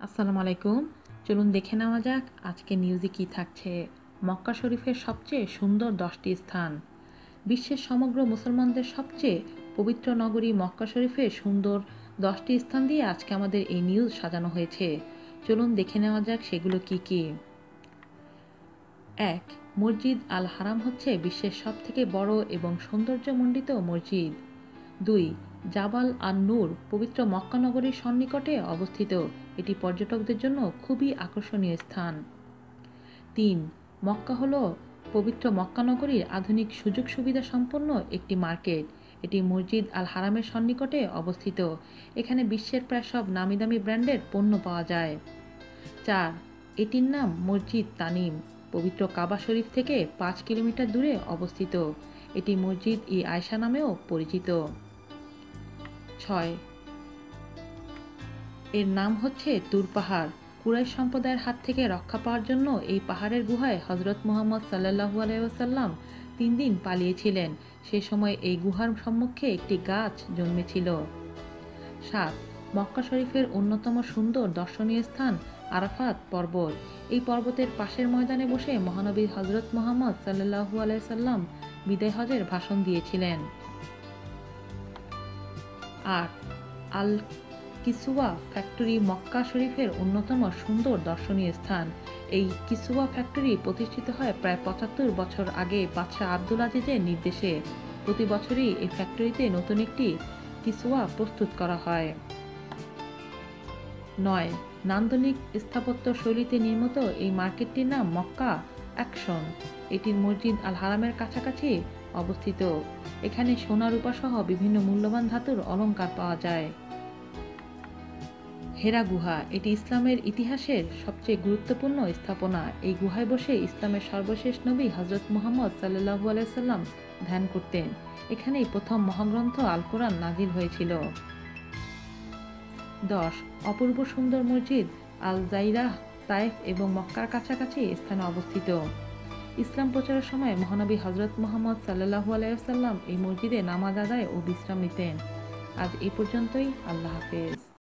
আসসালামু আলাইকুম। চলুন দেখে নেওয়া যাক আজকে নিউজে কি থাকছে। মক্কা শরীফের সবচেয়ে সুন্দর দশটি স্থান। বিশ্বের সমগ্র মুসলমানদের সবচেয়ে পবিত্র নগরী মক্কা শরীফের সুন্দর দশটি স্থান দিয়ে আজকে আমাদের এই নিউজ সাজানো হয়েছে। চলুন দেখে নেওয়া যাক সেগুলো কি কি। এক, মসজিদ আল হারাম হচ্ছে বিশ্বের সবথেকে বড় এবং সৌন্দর্যমণ্ডিত মসজিদ। দুই, জাবাল আর নূর পবিত্র মক্কা নগরীর সন্নিকটে অবস্থিত। এটি পর্যটকদের জন্য খুবই আকর্ষণীয় স্থান। তিন, মক্কা হল পবিত্র মক্কা নগরীর আধুনিক সুযোগ সুবিধা সম্পন্ন একটি মার্কেট। এটি মসজিদ আল হারামের সন্নিকটে অবস্থিত। এখানে বিশ্বের প্রায় সব নামি দামি ব্র্যান্ডের পণ্য পাওয়া যায়। চার, এটির নাম মসজিদ তানিম। পবিত্র কাবা শরীফ থেকে পাঁচ কিলোমিটার দূরে অবস্থিত। এটি মসজিদ ই আয়সা নামেও পরিচিত। ছয়। এর নাম হচ্ছে তুর পাহাড়। কুরাইশ সম্প্রদায়ের হাত থেকে রক্ষা পাওয়ার জন্য এই পাহাড়ের গুহায় হজরত মোহাম্মদ সাল্লাহু আলাইসাল্লাম তিন দিন পালিয়েছিলেন। সে সময় এই গুহার সম্মুখে একটি গাছ জন্মেছিল। সাত। মক্কা শরীফের অন্যতম সুন্দর দর্শনীয় স্থান আরাফাত পর্বত। এই পর্বতের পাশের ময়দানে বসে মহানবী হজরত মোহাম্মদ সাল্লাহু আলাইসাল্লাম বিদায় হজের ভাষণ দিয়েছিলেন। আর আল কিসুয়া ফ্যাক্টরি মক্কা শরীফের অন্যতম সুন্দর দর্শনীয় স্থান। এই কিসুয়া ফ্যাক্টরি প্রতিষ্ঠিত হয় প্রায় পঁচাত্তর বছর আগে বাদশাহ আব্দুল আজিজের নির্দেশে। প্রতি বছরই এই ফ্যাক্টরিতে নতুন একটি কিসুয়া প্রস্তুত করা হয়। নয়, নান্দনিক স্থাপত্য শৈলীতে নির্মিত এই মার্কেটটির নাম মক্কা অ্যাকশন। এটির মসজিদ আল হারামের কাছাকাছি অবস্থিত। এখানে সোনা রূপা সহ বিভিন্ন মূল্যবান ধাতুর অলঙ্কার পাওয়া যায়। হেরা গুহা, এটি ইসলামের ইতিহাসের সবচেয়ে গুরুত্বপূর্ণ স্থাপনা। এই গুহায় বসে ইসলামের সর্বশেষ নবী হজরত মুহাম্মদ সাল্লাহু আলাইসাল্লাম ধ্যান করতেন। এখানেই প্রথম মহাগ্রন্থ আল কোরআন নাজির হয়েছিল। দশ, অপূর্ব সুন্দর মসজিদ আল জাইরাহ তাইফ এবং মক্কার কাছাকাছি স্থানে অবস্থিত। ইসলাম প্রচারের সময় মহানবী হজরত মোহাম্মদ সাল্লাহু আলাইসাল্লাম এই মসজিদে নামাজ আদায় ও বিশ্রাম নিতেন। আজ এই পর্যন্তই, আল্লাহ হাফেজ।